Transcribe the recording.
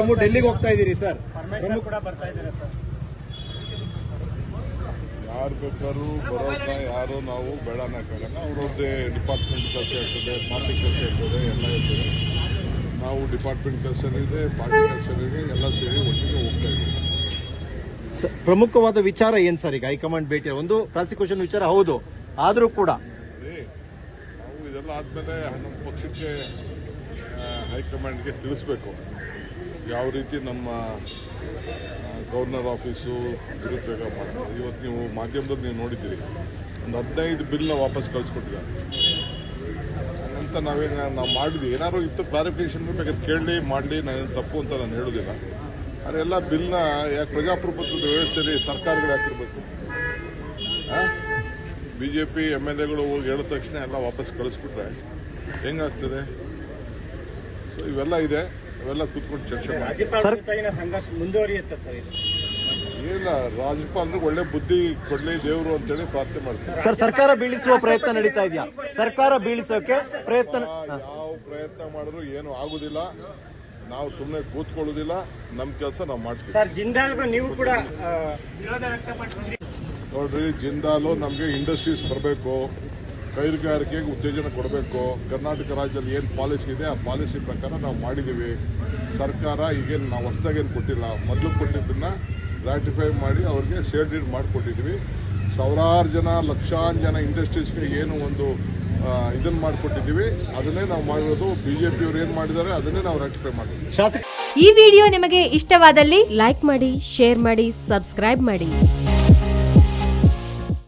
CM ಡೆಲ್ಲಿಗೆ ಹೋಗ್ತಾ ಇದ್ದೀರಿ ಸರ್. ಕೂಡ ಬರ್ತಾ ಇದ್ದೀರಾ ಸರ್. ಯಾರು ಬೇಕಾದ್ರೂ ಬರೋದನ್ನ ಯಾರು ನಾವು ಬೆಳನಕ್ಕಾಗಲ್ಲ ಅವ್ರದ್ದೇ ಡಿಪಾರ್ಟ್ಮೆಂಟ್ ಕೆಲಸ ಇರ್ತದೆ ಪಾರ್ಟಿ ಕೆಲಸ ಇರ್ತದೆ ಎಲ್ಲ ಇರ್ತದೆ. ನಾವು ಡಿಪಾರ್ಟ್ಮೆಂಟ್ ಕೆಲಸ ಇದೆ ಪಾರ್ಟಿ ಕೆಲಸ ಇದೆ ಎಲ್ಲ ಸೇರಿ ಒಟ್ಟಿಗೆ ಹೋಗ್ತಾ ಇದ್ದೀವಿ. ಪ್ರಮುಖವಾದ ವಿಚಾರ ಏನ್ ಸರ್ ಈಗ? ಹೈಕಮಾಂಡ್ ಭೇಟಿ ಒಂದು ಪ್ರಾಸಿಕ್ಯೂಷನ್ ವಿಚಾರ ಹೌದು ಆದ್ರೂ ಕೂಡ. ನಾವು ಇದೆಲ್ಲ ಆದಮೇಲೆ ನಮ್ಮ ಪಕ್ಷಕ್ಕೆ ಹೈಕಮಾಂಡ್ಗೆ ತಿಳಿಸ್ಬೇಕು. ಯಾವ ರೀತಿ ನಮ್ಮ ಗವರ್ನರ್ ಆಫೀಸು ನಿರುದ್ಯೋಗ ಮಾಡ್ತಾರೆ. ಇವತ್ತು ನೀವು ಮಾಧ್ಯಮದಲ್ಲಿ ನೀವು ನೋಡಿದ್ದೀರಿ. ಒಂದು ಹದಿನೈದು ಬಿಲ್ನ ವಾಪಸ್ ಕಳಿಸ್ಕೊಟ್ಟಿದ್ದಾರೆ. ಅಂತ ನಾವೇನು, ನಾವು ಮಾಡಿದ್ವಿ. ಏನಾದ್ರು ಇತ್ತು ಕ್ಲಾರಿಫಿಕೇಶನ್ ಬೇಕಾದ್ರೆ ಕೇಳಲಿ ಮಾಡಲಿ ನಾನು ತಪ್ಪು ಅಂತ ನಾನು ಹೇಳೋದಿಲ್ಲ ಆದರೆ ಎಲ್ಲ ಬಿಲ್ನ ಯಾಕೆ ಪ್ರಜಾಪ್ರಭುತ್ವದ ವ್ಯವಸ್ಥೆಯಲ್ಲಿ ಸರ್ಕಾರಗಳು ಹಾಕಿರ್ಬೇಕು. B J P M L ಎಗಳು ಹೋಗಿ ಹೇಳಿದ ತಕ್ಷಣ ಎಲ್ಲ ವಾಪಸ್ ಕಳಿಸ್ಬಿಟ್ರೆ ಹೆಂಗಾಗ್ತದೆ? ಇವೆಲ್ಲ ಇದೆ. ಇವೆಲ್ಲ ಕೂತ್ಕೊಂಡು ಚರ್ಚೆ ಮಾಡಿ ರಾಜ್ಯಪಾಲ ಸಂಘರ್ಷ ಮುಂದುವರಿಯುತ್ತೆ ಸರ್ ಇದು. ಇಲ್ಲ ರಾಜ್ಯಪಾಲರಿಗೆ ಒಳ್ಳೆ ಬುದ್ಧಿ ಕೊಡ್ಲಿ ದೇವರು ಅಂತೇಳಿ ಪ್ರಾರ್ಥನೆ ಮಾಡ್ತಾರೆ. ಸರ್ ಸರ್ಕಾರ ಬೀಳಿಸುವ ಪ್ರಯತ್ನ ನಡೀತಾ ಇದೆಯಾ? ಸರ್ಕಾರ ಬೀಳಿಸೋಕೆ ಪ್ರಯತ್ನ ಯಾವ ಪ್ರಯತ್ನ ಮಾಡಿದ್ರು ಏನು ಆಗುದಿಲ್ಲ. ನಾವು ಸುಮ್ಮನೆ ಕೂತ್ಕೊಳ್ಳೋದಿಲ್ಲ. ನಮ್ಮ ಕೆಲಸ ನಾವು ಮಾಡ್ತೀವಿ ಸರ್ ಜಿಂದಾಲ್ಗೂ ನೀವು ಕೂಡ ಆ, ವಿರೋಧ ವ್ಯಕ್ತಪಡಿಸಿದ್ರಿ ನೋಡ್ರಿ ಜಿಂದಾಲು ನಮಗೆ ಇಂಡಸ್ಟ್ರೀಸ್ ಬರಬೇಕು. ಕೈಗಾರಿಕೆಗೆ ಉತ್ತೇಜನ ಕೊಡಬೇಕು. ಕರ್ನಾಟಕ ರಾಜ್ಯದಲ್ಲಿ ಏನು ಪಾಲಿಸಿ ಇದೆ ಆ ಪಾಲಿಸಿ ಪ್ರಕಾರ ನಾವು ಮಾಡಿದ್ದೀವಿ. ಸರ್ಕಾರ ಈಗೇನು ನಾವು ಹೊಸದಾಗೇನು ಕೊಟ್ಟಿಲ್ಲ. ಮೊದಲು ಕೊಟ್ಟಿದ್ದನ್ನು ರಾಟಿಫೈ ಮಾಡಿ ಅವ್ರಿಗೆ ಶೇರ್ ಡೀಡ್ ಮಾಡಿಕೊಟ್ಟಿದ್ದೀವಿ. ಸಾವಿರಾರು ಜನ ಲಕ್ಷಾಂತರ ಜನ ಇಂಡಸ್ಟ್ರೀಸ್ಗೆ ಏನು ಒಂದು ಇದನ್ನು ಮಾಡಿಕೊಟ್ಟಿದ್ದೀವಿ. ಅದನ್ನೇ ನಾವು ಮಾಡಿರೋದು. ಬಿ ಜೆ ಪಿಯವ್ರು ಏನು ಮಾಡಿದ್ದಾರೆ ಅದನ್ನೇ ನಾವು ರಾಟಿಫೈ ಮಾಡಿದ್ವಿ ಶಾಸಕ ಈ ವಿಡಿಯೋ ನಿಮಗೆ ಇಷ್ಟವಾದಲ್ಲಿ ಲೈಕ್ ಮಾಡಿ ಶೇರ್ ಮಾಡಿ ಸಬ್ಸ್ಕ್ರೈಬ್ ಮಾಡಿ.